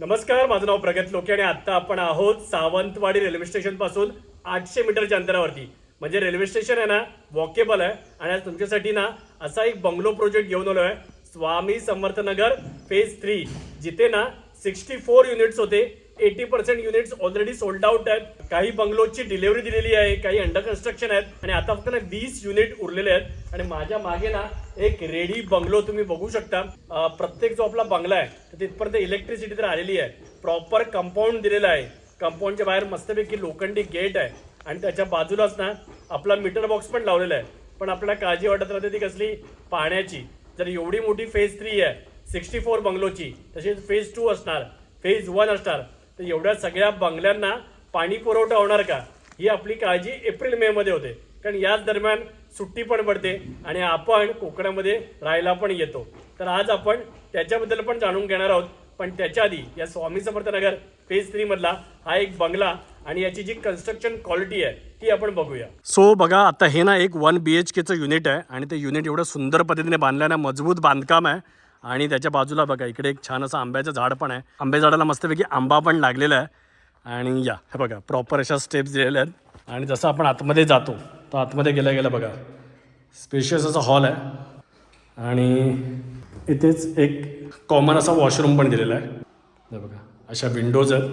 नमस्कार माझं नाव प्रगत लोके आणि आता आपण आहोत सावंतवाडी रेल्वे स्टेशनपासून आठशे मीटरच्या अंतरावरती. म्हणजे रेल्वे स्टेशन आहे ना वॉकेबल आहे. आणि आज तुमच्यासाठी ना असा एक बंगलो प्रोजेक्ट घेऊन आलो आहे स्वामी समर्थनगर फेज थ्री जिथे ना सिक्स्टी फोर युनिट्स होते. Eighty percent units already sold out आहेत. काही बंगलोची डिलिव्हरी दिलेली आहे काही अंडर कन्स्ट्रक्शन आहेत. आणि आता फक्त ना वीस युनिट उरलेले आहेत. आणि माझ्या मागे ना एक रेडी बंगलो तुम्ही बघू शकता. प्रत्येक जो आपला बंगला आहे तर तिथपर्यंत इलेक्ट्रिसिटी तर आलेली आहे. प्रॉपर कंपाऊंड दिलेलं आहे. कंपाऊंडच्या बाहेर मस्तपैकी लोखंडी गेट आहे. आणि त्याच्या बाजूलाच ना आपला मीटर बॉक्स पण लावलेला आहे. पण आपल्याला काळजी वाटत राहते ती कसली? पाण्याची. जर एवढी मोठी फेज थ्री आहे सिक्स्टी फोर बंगलोची तसेच फेज टू असणार फेज वन असणार. तर एवढ्या सगळ्या बंगल्यांना पाणी पुरवठा होणार का? ही आपली काळजी एप्रिल मे मध्ये होते. कारण याच दरम्यान सुट्टी पण पडते आणि आपण कोकणामध्ये राहायला पण येतो. तर आज आपण त्याच्याबद्दल पण जाणून घेणार आहोत. पण त्याच्या आधी या स्वामी समर्थ नगर फेज थ्री मधला हा एक बंगला आणि याची जी कन्स्ट्रक्शन क्वालिटी आहे ती आपण बघूया. सो बघा आता हे ना एक वन बी एच केचं युनिट आहे आणि ते युनिट एवढं सुंदर पद्धतीने बांधलं ना मजबूत बांधकाम आहे. आणि त्याच्या बाजूला बघा इकडे एक छान असं आंब्याचं झाड पण आहे. आंबे झाडाला मस्तपैकी आंबा पण लागलेला आहे. आणि या हे बघा प्रॉपर अशा स्टेप्स दिलेल्या आहेत. आणि जसं आपण आतमध्ये जातो तर आतमध्ये गेल्या गेलं बघा स्पेशियस असा हॉल आहे. आणि इथेच एक कॉमन असा वॉशरूम पण दिलेला आहे. बघा अशा विंडोज आहेत.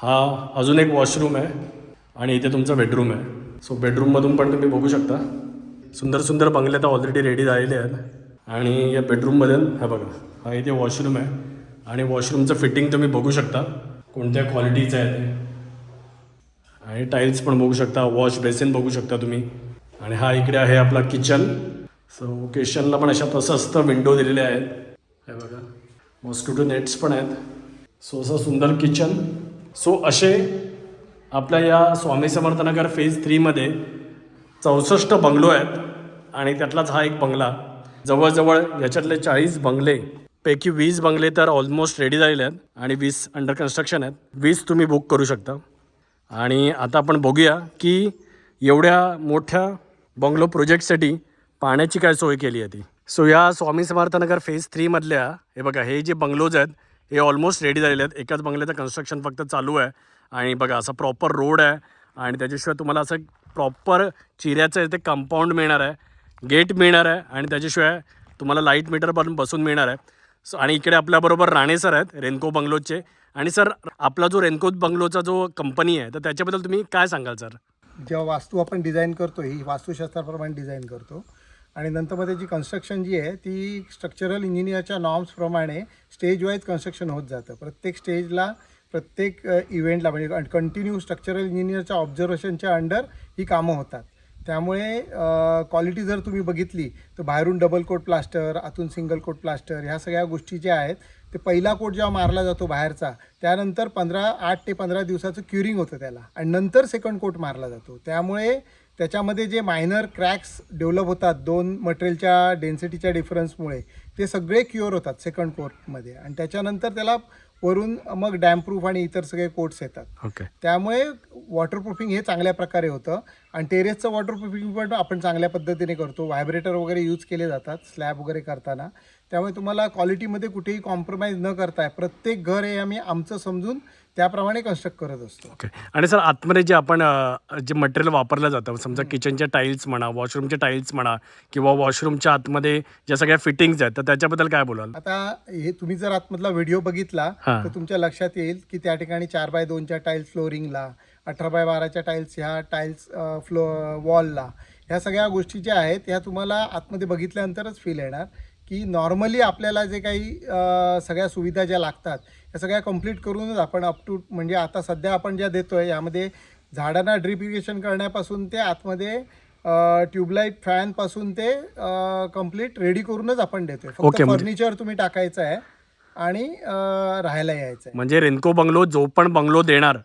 हा अजून एक वॉशरूम आहे. आणि इथे तुमचा बेडरूम आहे. सो बेडरूममधून पण तुम्ही बघू शकता. सुंदर सुंदर बंगले तर ऑलरेडी रेडी झालेले आहेत. आणि या बेडरूममध्ये हा बघा हा इथे वॉशरूम आहे. आणि वॉशरूमचं फिटिंग तुम्ही बघू शकता. कोणत्या क्वालिटीचं आहे ते. आणि टाईल्स पण बघू शकता वॉश बेसिन बघू शकता तुम्ही. आणि हा इकडे आहे आपला किचन सो किचनला पण अशा प्रशस्त विंडो दिलेल्या आहेत. हे बघा मॉस्किटो नेट्स पण आहेत. सो असं सुंदर किचन सो असे आपल्या या स्वामी समर्थनगर फेज थ्रीमध्ये चौसष्ट बंगलो आहेत. आणि त्यातलाच हा एक बंगला. जवळजवळ याच्यातले चाळीस बंगले पैकी वीस बंगले तर ऑलमोस्ट रेडी झालेले आहेत आणि वीस अंडर कन्स्ट्रक्शन आहेत. वीस तुम्ही बुक करू शकता. आणि आता आपण बघूया की एवढ्या मोठ्या बंगलो प्रोजेक्टसाठी पाण्याची काय सोय केली आहे ती. सो या स्वामी समर्थनगर फेज थ्रीमधल्या हे बघा हे जे बंगलोज आहेत हे ऑलमोस्ट रेडी झालेले आहेत. एकाच बंगल्याचं कन्स्ट्रक्शन फक्त चालू आहे. आणि बघा असा प्रॉपर रोड आहे. आणि त्याच्याशिवाय तुम्हाला असं प्रॉपर चिऱ्याचं ते कंपाऊंड मिळणार आहे. गेट मिळणार आहे आणि त्याच्याशिवाय तुम्हाला लाइट मीटर पण बसून मिळणार आहे. सो आणि इकडे आपल्याबरोबर राणे सर आहेत रेनको बंगलोचे आणि सर आपला जो रेनको बंगलोचा जो कंपनी आहे तर त्याच्याबद्दल तुम्ही काय सांगाल सर? जेव्हा वास्तू आपण डिझाईन करतो ही वास्तुशास्त्राप्रमाणे डिझाईन करतो. आणि नंतर मग त्याची कन्स्ट्रक्शन जी आहे ती स्ट्रक्चरल इंजिनियरच्या नॉर्म्सप्रमाणे स्टेज वाईज कन्स्ट्रक्शन होत जातं. प्रत्येक स्टेजला प्रत्येक इव्हेंटला म्हणजे कंटिन्यू स्ट्रक्चरल इंजिनियरच्या ऑब्झर्वेशनच्या अंडर ही कामं होतात. त्यामुळे क्वालिटी जर तुम्ही बघितली तर बाहेरून डबल कोट प्लास्टर आतून सिंगल कोट प्लास्टर ह्या सगळ्या गोष्टी ज्या आहेत ते पहिला कोट जेव्हा मारला जातो बाहेरचा त्यानंतर पंधरा आठ ते पंधरा दिवसाचं क्युरिंग होतं त्याला. आणि नंतर सेकंड कोट मारला जातो. त्यामुळे त्याच्यामध्ये जे मायनर क्रॅक्स डेव्हलप होतात दोन मटेरियलच्या डेन्सिटीच्या डिफरन्समुळे ते सगळे क्युअर होतात सेकंड कोटमध्ये आणि त्याच्यानंतर त्याला वरून मग डॅमप्रूफ आणि इतर सगळे कोट्स येतात. ओके. त्यामुळे वॉटरप्रूफिंग हे चांगल्या प्रकारे होतं. आणि टेरेसचं वॉटरप्रूफिंग पण आपण चांगल्या पद्धतीने करतो. व्हायब्रेटर वगैरे यूज केले जातात स्लॅब वगैरे करताना. त्यामुळे तुम्हाला क्वालिटीमध्ये कुठेही कॉम्प्रोमाइज न करताय. प्रत्येक घर हे आम्ही आमचं समजून त्याप्रमाणे कन्स्ट्रक्ट करत असतो. ओके आणि सर आतमध्ये जे आपण अ, जे मटेरियल वापरलं जातं समजा किचनच्या टाईल्स म्हणा वॉशरूमचे टाईल्स म्हणा किंवा वॉशरूमच्या आतमध्ये ज्या सगळ्या फिटिंग्स आहेत तर त्याच्याबद्दल काय बोलाल? आता हे तुम्ही जर आतमधला व्हिडिओ बघितला हां. तर तुमच्या लक्षात येईल की त्या ठिकाणी चार बाय दोनच्या टाईल्स फ्लोरिंगला अठरा बाय बाराच्या टाईल्स ह्या टाईल्स फ्लो वॉलला ह्या सगळ्या गोष्टी ज्या आहेत ह्या तुम्हाला आतमध्ये बघितल्यानंतरच फील येणार. की नॉर्मली आपल्याला जे काही सगळ्या सुविधा ज्या लागतात या सगळ्या कंप्लीट करूनच आपण अप टू म्हणजे आता सध्या आपण ज्या देतोय यामध्ये झाडांना ड्रिप इरिगेशन करण्यापासून ते आतमध्ये ट्यूबलाईट फॅनपासून ते कंप्लीट रेडी करूनच आपण देतोय. फक्त Okay, म्हणजे- फर्निचर तुम्ही टाकायचं आहे आणि राहायला यायचं आहे म्हणजे रेनको बंगलो जो पण बंगलो देणार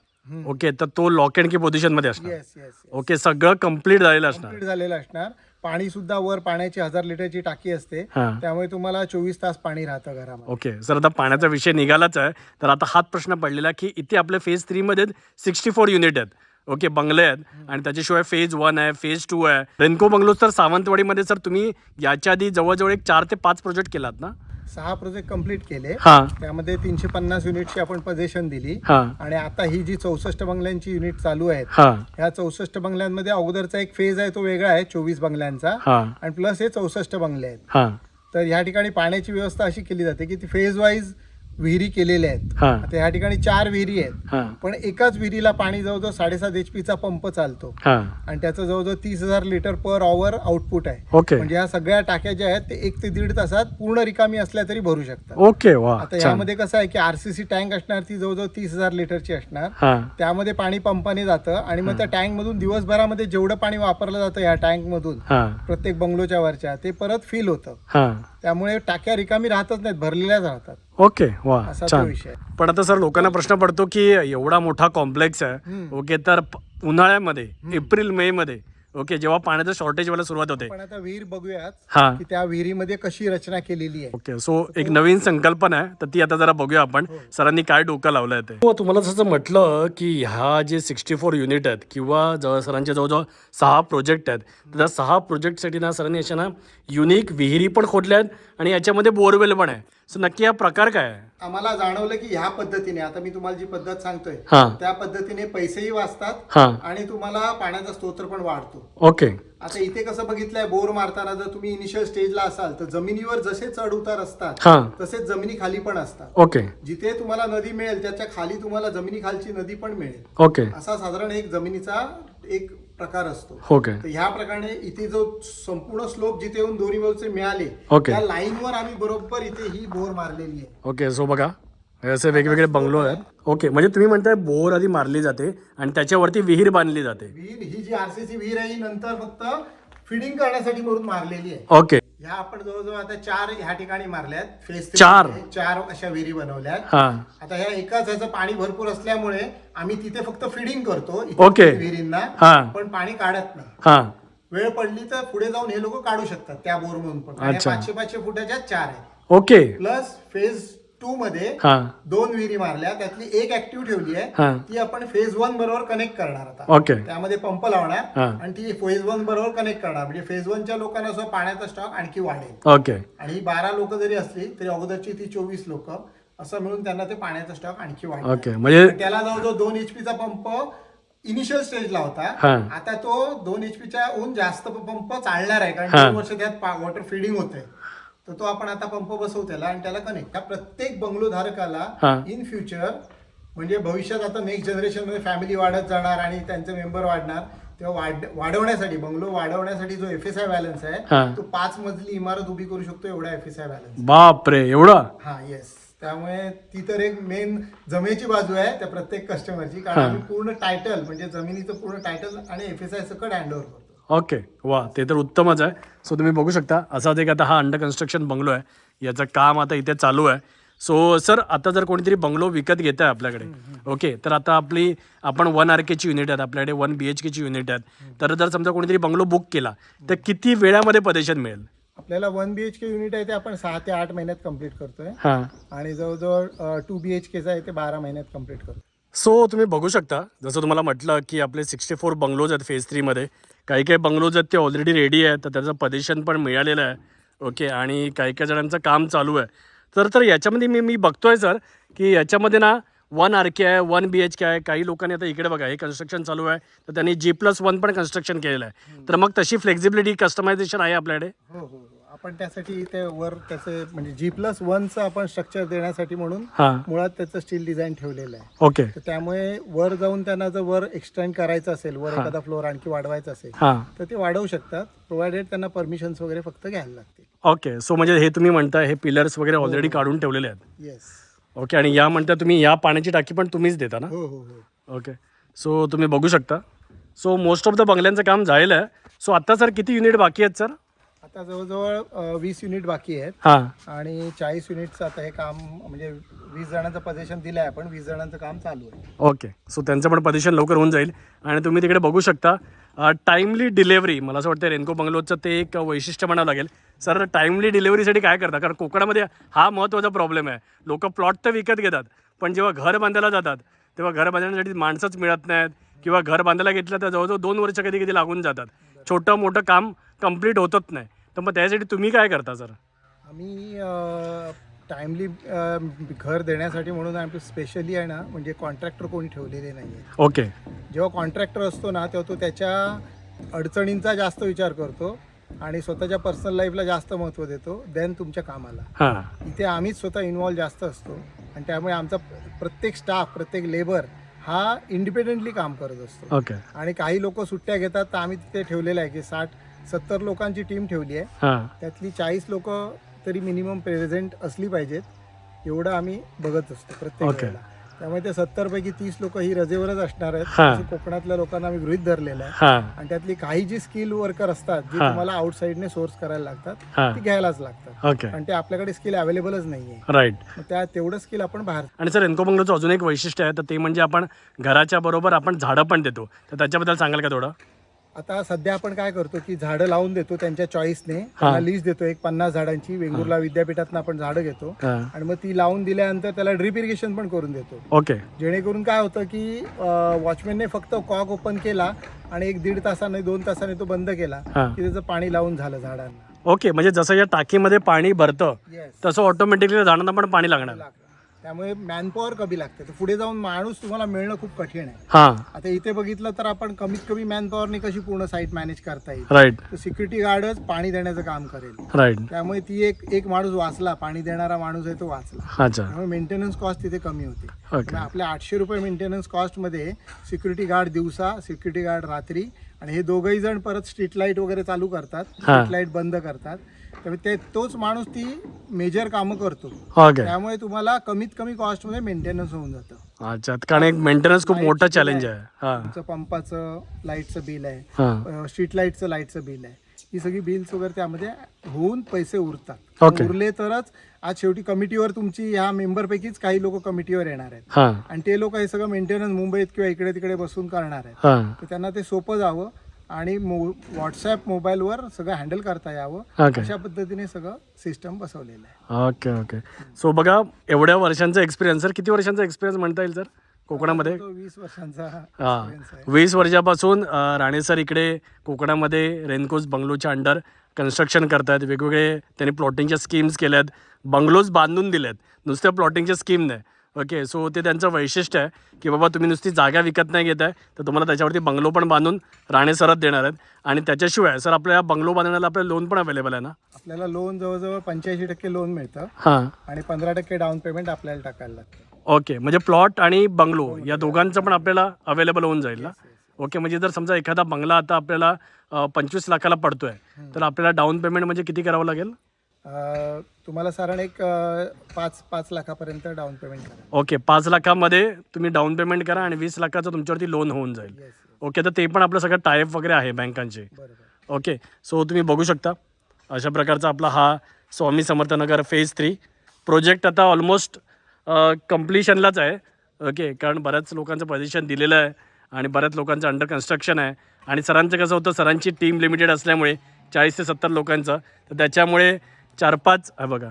ओके तर तो लॉक अँड की पोझिशनमध्ये असणार. येस येस ओके सगळं कंप्लीट झालेलं असणार. कंप्लीट झालेलं असणार. पाणी सुद्धा वर पाण्याची हजार लिटरची टाकी असते. हां. त्यामुळे तुम्हाला चोवीस तास पाणी राहतं घरामध्ये. ओके सर आता पाण्याचा विषय निघालाच आहे. तर आता हाच प्रश्न पडलेला की इथे आपल्या फेज थ्रीमध्ये सिक्स्टी फोर युनिट आहेत. ओके बंगले आहेत. आणि त्याच्याशिवाय फेज वन आहे फेज टू आहे. रेनको बंगलोज तर सावंतवाडीमध्ये सर तुम्ही याच्या आधी जवळजवळ एक चार ते पाच प्रोजेक्ट केलात ना? सहा प्रोजेक्ट कंप्लीट केले. हा. त्यामध्ये तीनशे पन्नास युनिटची आपण पोझिशन दिली. हा. आणि आता ही जी चौसष्ट बंगल्यांची युनिट चालू आहेत हा. ह्या चौसष्ट बंगल्यांमध्ये अगोदरचा एक फेज आहे तो वेगळा आहे चोवीस बंगल्यांचा. हा. आणि प्लस हे चौसष्ट बंगले आहेत. हा. तर ह्या ठिकाणी पाण्याची व्यवस्था अशी केली जाते की ती फेज वाईज विहिरी केलेल्या आहेत. हा. आता ह्या ठिकाणी चार विहिरी आहेत. हा. पण एकाच विहिरीला पाणी जवळजवळ साडेसात एच पीचा पंप चालतो. हा. आणि त्याचं जवळजवळ तीस हजार लिटर पर ऑवर आउटपुट आहे. ओके. म्हणजे ह्या सगळ्या टाक्या ज्या आहेत ते एक ते दीड तासात पूर्ण रिकामी असल्या तरी भरू शकतात. ओके वा आता छान. यामध्ये कसं आहे की आरसीसी टँक असणार ती जवळजवळ तीस हजार लिटरची असणार. हा. त्यामध्ये पाणी पंपाने जातं आणि मग त्या टँक मधून दिवसभरामध्ये जेवढं पाणी वापरलं जातं या टँक मधून हा. प्रत्येक बंगलोच्या वरच्या ते परत फिल होतं. हा. त्यामुळे टाक्या रिकामी राहतच नाहीत भरलेल्याच राहतात. ओके वा असा तो छान विषय आहे. पण आता सर लोकांना प्रश्न पडतो की एवढा मोठा कॉम्प्लेक्स आहे. ओके तर प- उन्हाळ्यामध्ये एप्रिल मे मध्ये ओके जेव्हा पाण्याचं शॉर्टेज व्हायला सुरुवात होते. आपण आता विहीर बघूयात हा. की त्या विहिरीमध्ये कशी रचना केलेली आहे. ओके सो एक नवीन संकल्पना आहे तर ती आता जरा बघूया आपण. सरांनी काय डोकं लावलंय ते? हो तुम्हाला जसं म्हटलं की ह्या जे सिक्स्टी फोर युनिट आहेत किंवा जवळ सरांचे जवळजवळ सहा प्रोजेक्ट आहेत तर त्या सहा प्रोजेक्टसाठी ना सरांनी अशा ना युनिक विहिरी पण खोदल्या आहेत आणि याच्यामध्ये बोरवेल पण आहे. सो नक्की हा प्रकार काय आहे? आम्हाला जाणवलं की ह्या पद्धतीने आता मी तुम्हाला जी पद्धत सांगतोय हां. त्या पद्धतीने पैसेही वाचतात हां. आणि तुम्हाला पाण्याचा स्तोत्र पण वाढतो. ओके. आता इथे कसं बघितलंय बोर मारताना जर तुम्ही इनिशियल स्टेजला असाल तर जमिनीवर जसे चढ उतार असतात हां. तसेच जमिनी खाली पण असतात. ओके. जिथे तुम्हाला नदी मिळेल त्याच्याखाली तुम्हाला जमिनी खालची नदी पण मिळेल. ओके. असा साधारण एक जमिनीचा एक प्रकार असतो. ओके. तर ह्या प्रकारे इथे जो संपूर्ण स्लोप जिथे येऊन दोन्ही बाजूचे मिळाले ओके. त्या लाईनवर आम्ही बरोबर इथे ही बोर मारलेली आहे. ओके सो बघा हे असे वेगवेगळे बंगलो आहेत. ओके म्हणजे तुम्ही म्हणताय बोर आधी मारली जाते आणि त्याच्यावरती विहीर बांधली जाते. विहीर ही जी आरसीसी विहीर आहे ही नंतर फक्त फिडिंग करण्यासाठी म्हणून मारलेली आहे. ओके. ह्या आपण जवळजवळ आता चार ह्या ठिकाणी मारल्यात. फेस चार? चार अशा विहिरी बनवल्यात. हा. आता ह्या एकाच ह्याचं पाणी भरपूर असल्यामुळे आम्ही तिथे फक्त फिडिंग करतो ओके. विहिरींना हा. पण पाणी काढत नाही. हा. वेळ पडली तर पुढे जाऊन हे लोक काढू शकतात त्या बोर मधून पण. पाचशे पाचशे फुटाच्या चार आहेत. ओके. प्लस फेज टू मध्ये हा. दोन विहिरी मारल्या त्यातली एक ऍक्टिव्ह ठेवली आहे. हा. ती आपण फेज वन बरोबर कनेक्ट करणार आता. ओके त्यामध्ये पंप लावणार हा. आणि ती फेज वन बरोबर कनेक्ट करणार. म्हणजे फेज वनच्या लोकांना सुद्धा पाण्याचा स्टॉक आणखी वाढेल. ओके आणि बारा लोक जरी असली तरी अगोदरची ती चोवीस लोक असं मिळून त्यांना ते पाण्याचा स्टॉक आणखी वाढेल. ओके म्हणजे त्याला जवळजवळ दोन एच चा पंप इनिशियल स्टेजला होता. हा. आता तो दोन एच च्या ऊन जास्त पंप चालणार आहे. कारण हा. दोन वर्ष त्यात वॉटर फिडिंग होते तर तो आपण आता पंप बसवू त्याला आणि त्याला कनेक्ट त्या प्रत्येक बंगलो धारकाला. इन फ्युचर म्हणजे भविष्यात आता नेक्स्ट जनरेशनमध्ये फॅमिली वाढत जाणार आणि त्यांचे मेंबर वाढणार तेव्हा वाढ वाढवण्यासाठी बंगलो वाढवण्यासाठी जो एफ एस आय बॅलन्स. आहे तो पाच मजली इमारत उभी करू शकतो एवढा एफ एस आय बॅलन्स बाप रे एवढं? हा येस त्यामुळे ती तर एक मेन जमेची बाजू आहे त्या प्रत्येक कस्टमरची कारण पूर्ण टायटल म्हणजे जमिनीचं पूर्ण टायटल आणि एफ एस आय सकट हँड ओव्हर करतो. ओके वा ते तर उत्तमच आहे. सो तुम्ही बघू शकता असाच एक आता हा अंडर कन्स्ट्रक्शन बंगलो आहे. याचं काम आता इथे चालू आहे. सो सर आता जर कोणीतरी बंगलो विकत घेत आहे आपल्याकडे ओके तर आता आपली आपण वन आर केची युनिट आहेत आपल्याकडे वन बी एच केची युनिट आहेत. तर जर समजा कोणीतरी बंगलो बुक केला तर किती वेळामध्ये पदेशन मिळेल? आपल्याला one B H K unit आहे ते आपण सहा ते आठ महिन्यात कंप्लीट करतोय. हां. आणि जवळजवळ टू बी एच केचा आहे ते बारा महिन्यात कंप्लीट करतो सो तुम्ही बघू शकता जसं तुम्हाला म्हटलं की आपले सिक्स्टी फोर बंगलोज आहेत फेज थ्रीमध्ये काही काही बंगलोज आहेत ते ऑलरेडी रेडी आहेत तर त्याचं पदेशन पण मिळालेलं आहे. ओके आणि काही काही जणांचं काम चालू आहे. तर तर याच्यामध्ये मी मी बघतोय सर की याच्यामध्ये ना वन आर के आहे वन बी एच के आहे काही लोकांनी आता इकडे बघा हे कन्स्ट्रक्शन चालू आहे तर त्यांनी जी प्लस वन पण कन्स्ट्रक्शन केलेलं आहे. तर मग तशी फ्लेक्झिबिलिटी कस्टमायझेशन आहे आपल्याकडे? हो, हो, हो. हो हो हो आपण त्यासाठी ते वर त्याचे म्हणजे जी प्लस वनचं आपण स्ट्रक्चर देण्यासाठी म्हणून हां. मुळात त्याचं स्टील डिझाईन ठेवलेलं आहे. ओके तर त्यामुळे वर जाऊन त्यांना जर वर एक्सटेंड करायचं असेल वर हा. एखादा फ्लोअर आणखी वाढवायचा असेल हां. तर ते वाढवू शकतात. प्रोव्हायडेड त्यांना परमिशन्स वगैरे फक्त घ्यायला लागतील. ओके सो म्हणजे हे तुम्ही म्हणताय हे पिलर्स वगैरे ऑलरेडी काढून ठेवलेले आहेत. येस ओके आणि या म्हणता तुम्ही या पाण्याची टाकी पण तुम्हीच देता ना? हो हो हो. ओके सो तुम्ही बघू शकता. सो मोस्ट ऑफ द बंगल्यांचं काम झालेलं आहे. सो आत्ता सर किती युनिट बाकी आहेत सर आता जवळजवळ वीस युनिट बाकी आहेत. हां. आणि चाळीस युनिटचं आता हे काम म्हणजे वीस जणांचं पोझिशन दिलं आहे आपण वीस जणांचं काम चालू आहे. ओके. सो त्यांचं पण पजेशन लवकर होऊन जाईल. आणि तुम्ही तिकडे बघू शकता टाईमली डिलेवरी मला असं वाटतं रेनको बंगलोचं ते एक वैशिष्ट्य म्हणावं लागेल. सर टाईमली डिलेवरीसाठी काय करता? कारण कोकणामध्ये हा महत्त्वाचा प्रॉब्लेम आहे. लोक प्लॉट तर विकत घेतात पण जेव्हा घर बांधायला जातात तेव्हा घर बांधण्यासाठी माणसंच मिळत नाहीत. किंवा घर बांधायला घेतलं तर जवळजवळ दोन वर्ष कधी कधी लागून जातात. छोटं मोठं काम कंप्लीट होतच नाही. तर मग त्यासाठी तुम्ही काय करता सर? आम्ही टाइमली घर देण्यासाठी म्हणून आम्ही स्पेशली आहे ना म्हणजे कॉन्ट्रॅक्टर कोणी ठेवलेले नाही आहे ओके जेव्हा कॉन्ट्रॅक्टर असतो ना तेव्हा तो त्याच्या अडचणींचा जास्त विचार करतो आणि स्वतःच्या पर्सनल लाईफला जास्त महत्त्व देतो देन तुमच्या कामाला. हां. इथे आम्हीच स्वतः इन्वॉल्व जास्त असतो आणि त्यामुळे आमचा प्रत्येक स्टाफ प्रत्येक लेबर हा इंडिपेंडेंटली काम करत असतो. ओके आणि काही लोक सुट्ट्या घेतात तर आम्ही तिथे ठेवलेलं आहे की साठ सत्तर लोकांची टीम ठेवली आहे. हां. त्यातली चाळीस लोक तरी मिनिमम प्रेझेंट असली पाहिजेत एवढं आम्ही बघत असतो प्रत्येक Okay. वेळेला. त्यामुळे ते सत्तर पैकी तीस लोक ही रजेवरच असणार आहेत. हा. कोकणातल्या लोकांना आम्ही गृहित धरलेलं आहे. हां. आणि त्यातली काही जी स्किल वर्कर असतात जी हा. तुम्हाला आउटसाईडने सोर्स करायला लागतात हां. ती घ्यायलाच लागतात. ओके. आणि ते आपल्याकडे स्किल अवेलेबलच नाहीये. राईट मग त्या तेवढं स्किल आपण बाहेर आणि सर एन्को बंगलोचं अजून एक वैशिष्ट्य आहे तर ते म्हणजे आपण घराच्या बरोबर आपण झाडं पण देतो. तर त्याच्याबद्दल सांगाल का थोडं? आता सध्या आपण काय करतो की झाडं लावून देतो त्यांच्या चॉईसने त्यांना लिस्ट देतो एक पन्नास झाडांची. वेंगुर्ला विद्यापीठातनं आपण झाडं घेतो. आणि मग ती लावून दिल्यानंतर त्याला ड्रिप इरिगेशन पण करून देतो. ओके. जेणेकरून काय होतं की वॉचमॅनने फक्त कॉक ओपन केला आणि एक दीड तासाने दोन तासाने तो बंद केला की त्याचं पाणी लावून झालं झाडांना. ओके म्हणजे जसं या टाकीमध्ये पाणी भरतं तसं ऑटोमॅटिकली झाडांना पण पाणी लागणार. त्यामुळे मॅनपॉवर कमी लागते. तर पुढे जाऊन माणूस तुम्हाला मिळणं खूप कठीण आहे. हां. आता इथे बघितलं तर आपण कमीत कमी मॅनपॉवरने कशी पूर्ण साईट मॅनेज करता येईल? राईट तर सिक्युरिटी गार्डच पाणी देण्याचं काम करेल. राईट त्यामुळे ती एक एक माणूस वाचला. पाणी देणारा माणूस आहे तो वाचला. अच्छा. त्यामुळे मेंटेनन्स कॉस्ट तिथे कमी होते. ओके त्यामुळे आपल्या आठशे रुपये मेंटेनन्स कॉस्टमध्ये सिक्युरिटी गार्ड दिवसा सिक्युरिटी गार्ड रात्री आणि हे दोघंही जण परत स्ट्रीट लाइट वगैरे चालू करतात. हा. स्ट्रीट लाइट बंद करतात. त्यामुळे ते तोच माणूस ती मेजर कामं करतो. ओके त्यामुळे तुम्हाला कमीत कमी कॉस्टमध्ये मेंटेनन्स होऊन जातं. अच्छा कारण एक मेंटेनन्स खूप मोठं चॅलेंज आहे. हां. तुमचं पंपाचं लाईटचं बिल आहे. हां. स्ट्रीट लाईटचं लाईटचं बिल आहे. ही सगळी बिल्स वगैरे त्यामध्ये होऊन पैसे उरतात. Okay. उरले तरच आज शेवटी कमिटीवर तुमची ह्या मेंबरपैकीच काही लोक कमिटीवर येणार आहेत. हां. आणि ते लोक हे सगळं मेंटेनन्स मुंबईत किंवा इकडे तिकडे बसून करणार आहेत. हां. तर त्यांना ते सोपं जावं. आणि मो व्हॉट्सॲप मोबाईलवर सगळं हँडल करता यावं. अशा पद्धतीने सगळं सिस्टम बसवलेलं आहे. ओके ओके सो बघा एवढ्या वर्षांचा एक्सपिरियन्स सर किती वर्षांचा एक्सपिरियन्स म्हणता येईल सर? कोकणामध्ये? तो वीस वर्षांचा हां. आहे. वीस वर्षापासून अं, राणे सर इकडे कोकणामध्ये रेनकोज बंगलोच्या अंडर कन्स्ट्रक्शन करतायत. वेगवेगळे त्यांनी प्लॉटिंगच्या स्कीम्स केल्यात. बंगलोज बांधून दिल्यात नुसत्या प्लॉटिंगच्या स्कीम नाही ओके सो ते त्यांचं वैशिष्ट्य आहे की बाबा तुम्ही नुसती जागा विकत नाही घेताय तर तुम्हाला त्याच्यावरती बंगलो पण बांधून राणे सरच देणार आहेत. आणि त्याच्याशिवाय सर आपल्या बंगलो बांधण्याला आपलं लोन पण अवेलेबल आहे ना? आपल्याला लोन जवळजवळ पंच्याऐंशी टक्के लोन मिळतं. हां. आणि पंधरा टक्के डाऊन पेमेंट आपल्याला टाकायला लागतं. ओके म्हणजे प्लॉट आणि बंगलो या दोघांचं पण आपल्याला अवेलेबल होऊन जाईल ना? ओके म्हणजे जर समजा एखादा बंगला आता आपल्याला पंचवीस लाखाला पडतोय तर आपल्याला डाऊन पेमेंट म्हणजे किती करावं लागेल? तुम्हाला साधारण एक पाच पाच लाखापर्यंत डाऊन पेमेंट करा. ओके पाच लाखामध्ये तुम्ही डाऊन पेमेंट करा आणि वीस लाखाचं तुमच्यावरती लोन होऊन जाईल. ओके तर ते पण आपलं सगळं टायप वगैरे आहे बँकांचे. बरोबर. ओके सो तुम्ही बघू शकता अशा प्रकारचा आपला हा Swami Samarthnagar phase three project आता ऑलमोस्ट कम्प्लिशनलाच आहे. ओके कारण बऱ्याच लोकांचं पोझिशन दिलेलं आहे आणि बऱ्याच लोकांचं अंडर कन्स्ट्रक्शन आहे. आणि सरांचं कसं होतं सरांची टीम लिमिटेड असल्यामुळे चाळीस ते सत्तर लोकांचं तर त्याच्यामुळे चार पाच हा बघा.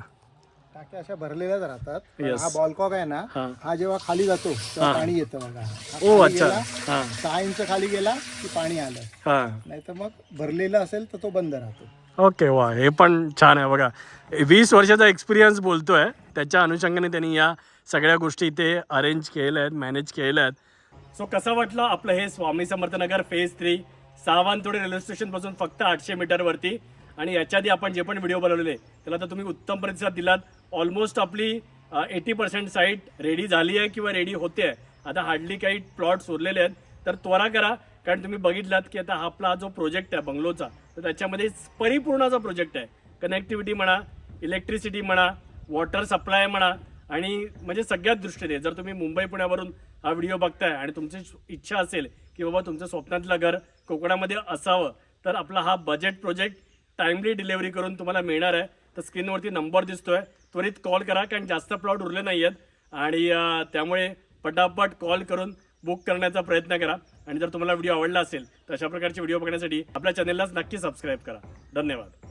टाक्या अशा भरलेल्याच राहतात. पण Yes. हा बॉलकॉक आहे ना हां. हा जेव्हा खाली जातो तेव्हा पाणी येतं बघा. हा ओ खाली अच्छा. गेला, हां. सहा इंच खाली गेला की पाणी आलं. हां. नाही तर मग भरलेलं असेल तर तो बंद राहतो. ओके वा हे पण छान आहे बघा. वीस वर्षाचा एक्सपिरियन्स बोलतोय. त्याच्या अनुषंगाने त्यांनी या सगळ्या गोष्टी इथे अरेंज केलेल्या आहेत मॅनेज केल्या आहेत सो कसं वाटलं आपलं हे Swami Samarthnagar phase three Sawantwadi railway स्टेशनपासून फक्त आठशे मीटरवरती आणि याच्या आधी आपण जे पण व्हिडिओ बनवलेले त्याला तर तुम्ही उत्तम प्रतिसाद दिलात. ऑलमोस्ट आपली एटी पर्सेंट साईट रेडी झाली आहे किंवा रेडी होते आहे. आता हार्डली काही प्लॉट्स उरलेले आहेत. तर त्वरा करा कारण तुम्ही बघितलात की आता हा आपला जो प्रोजेक्ट आहे बंगलोचा तर त्याच्यामध्ये परिपूर्णाचा प्रोजेक्ट आहे. कनेक्टिव्हिटी म्हणा इलेक्ट्रिसिटी म्हणा वॉटर सप्लाय म्हणा आणि म्हणजे सगळ्याच दृष्टीने जर तुम्ही मुंबई पुण्यावरून हा व्हिडिओ बघताय आणि तुमची इच्छा असेल की बाबा तुमचं स्वप्नातलं घर कोकणामध्ये असावं तर आपला हा बजेट प्रोजेक्ट टाइमली डिलिव्हरी करून तुम्हाला मिळणार आहे. तर स्क्रीनवरती नंबर दिसतोय. त्वरित कॉल करा कारण जास्त प्लॉट उरले नाही आहेत आणि त्यामुळे पटापट कॉल करून बुक करण्याचा प्रयत्न करा. आणि जर तुम्हाला व्हिडिओ आवडला असेल तर अशा प्रकारचे व्हिडिओ बघण्यासाठी आपल्या चॅनेललाच नक्की सबस्क्राईब करा. धन्यवाद.